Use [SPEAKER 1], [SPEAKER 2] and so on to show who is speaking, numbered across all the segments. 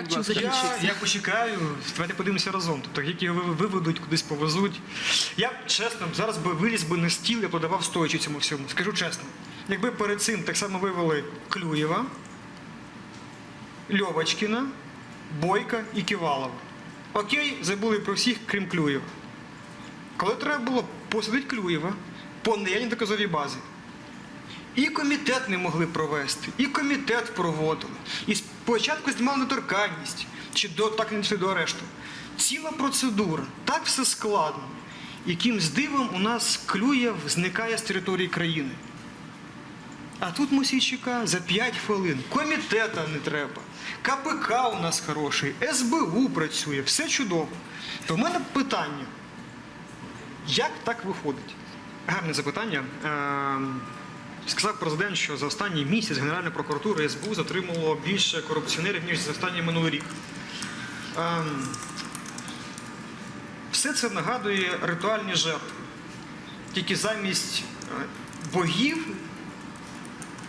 [SPEAKER 1] як закінчиться?
[SPEAKER 2] Я, я почекаю, давайте подивимося разом. Тобто, як його виведуть, кудись повезуть. Я чесно, зараз би виліз би на стіл, я подавав стоячи цьому всьому. Скажу чесно. Якби перед цим так само вивели Клюєва, Льовочкіна, Бойка і Ківалова. Окей, забули про всіх, крім Клюєва. Коли треба було посадити Клюєва по доказовій базі, і комітет не могли провести, і комітет проводили. І спочатку знімали недоторканність, чи до так не дійшли до арешту. Ціла процедура, так все складно. Якимсь дивом у нас Клюєв зникає з території країни. А тут Мосійчука за 5 хвилин. Комітета не треба. КПК у нас хороший, СБУ працює, все чудово. То в мене питання. Як так виходить? Гарне запитання. Сказав президент, що за останній місяць Генеральна прокуратура СБУ затримало більше корупціонерів, ніж за останній минулий рік. Ем, Все це нагадує ритуальні жертви. Тільки замість е, богів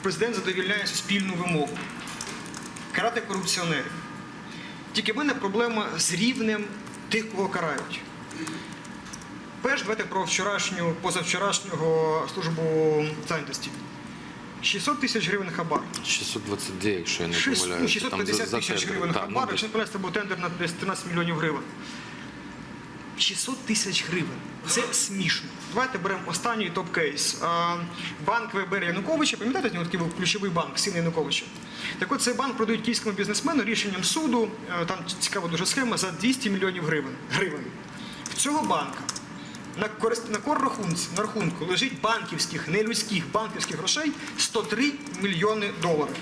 [SPEAKER 2] президент задовільняє суспільну вимогу карати корупціонерів. Тільки в мене проблема з рівнем тих, кого карають. Перш давайте про вчорашню, позавчорашнього службу зайнятості. 600 тисяч гривень хабар.
[SPEAKER 3] 622, якщо я не
[SPEAKER 2] Шість-
[SPEAKER 3] помиляюсь.
[SPEAKER 2] ну,
[SPEAKER 3] Там
[SPEAKER 2] 650
[SPEAKER 3] за- за
[SPEAKER 2] тисяч
[SPEAKER 3] тендер.
[SPEAKER 2] гривень
[SPEAKER 3] Так,
[SPEAKER 2] хабар,
[SPEAKER 3] ну,
[SPEAKER 2] якщо не помиляюсь, це був тендер на десь 13 мільйонів гривень. 600 тисяч гривень. Це смішно. Давайте беремо останній топ-кейс. А, Банк ВБР Януковича, пам'ятаєте, у нього такий був ключовий банк, син Януковича. Так от цей банк продають київському бізнесмену рішенням суду, е, там цікава дуже схема, за 200 мільйонів гривень. гривень. В цього банка на, корист... на коррахунці, на рахунку лежить банківських, не людських банківських грошей 103 мільйони доларів.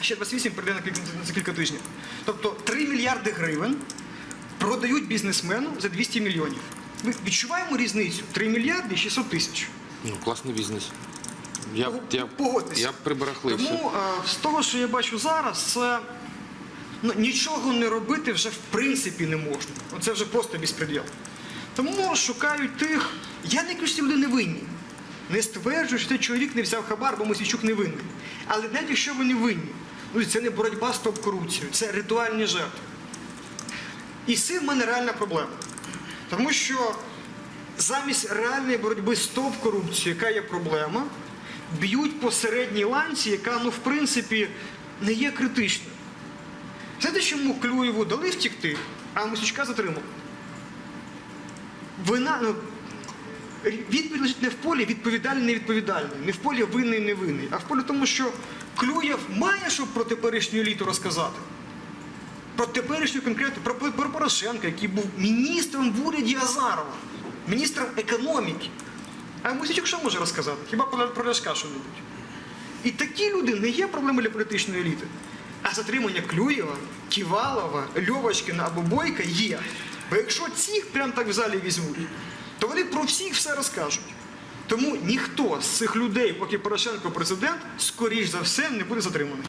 [SPEAKER 2] Ще 28 прийде на кілька, за кілька тижнів. Тобто 3 мільярди гривень продають бізнесмену за 200 мільйонів. Ми відчуваємо різницю 3 мільярди і 600 тисяч.
[SPEAKER 3] Ну, класний бізнес. Я, я,
[SPEAKER 2] погодьтеся.
[SPEAKER 3] я прибарахлився.
[SPEAKER 2] Тому е, з того, що я бачу зараз, це ну, нічого не робити вже в принципі не можна. Це вже просто безпреділ. Тому шукають тих. Я не кажу, що люди не винні. Не стверджую, що цей чоловік не взяв хабар, бо Мосійчук не винний. Але навіть якщо вони винні, ну, це не боротьба з топ-корупцією, це ритуальні жертви. І цим в мене реальна проблема. Тому що замість реальної боротьби з топ-корупцією, яка є проблема, б'ють по середній ланці, яка, ну, в принципі, не є критичною. Знаєте, чому Клюєву дали втікти, а Мосічка затримав? Вина, ну, відповідь лежить не в полі відповідальний, невідповідальний, не в полі винний, невинний, а в полі тому, що Клюєв має що про теперішню еліту розказати. Про теперішню конкретну, про, Порошенка, який був міністром в уряді Азарова, міністром економіки. А Мосічук що може розказати? Хіба про, Ляшка що-небудь? І такі люди не є проблемою для політичної еліти. А затримання Клюєва, Ківалова, Льовочкина або Бойка є. Бо якщо цих прям так в залі візьмуть, то вони про всіх все розкажуть. Тому ніхто з цих людей, поки Порошенко президент, скоріш за все, не буде затриманий.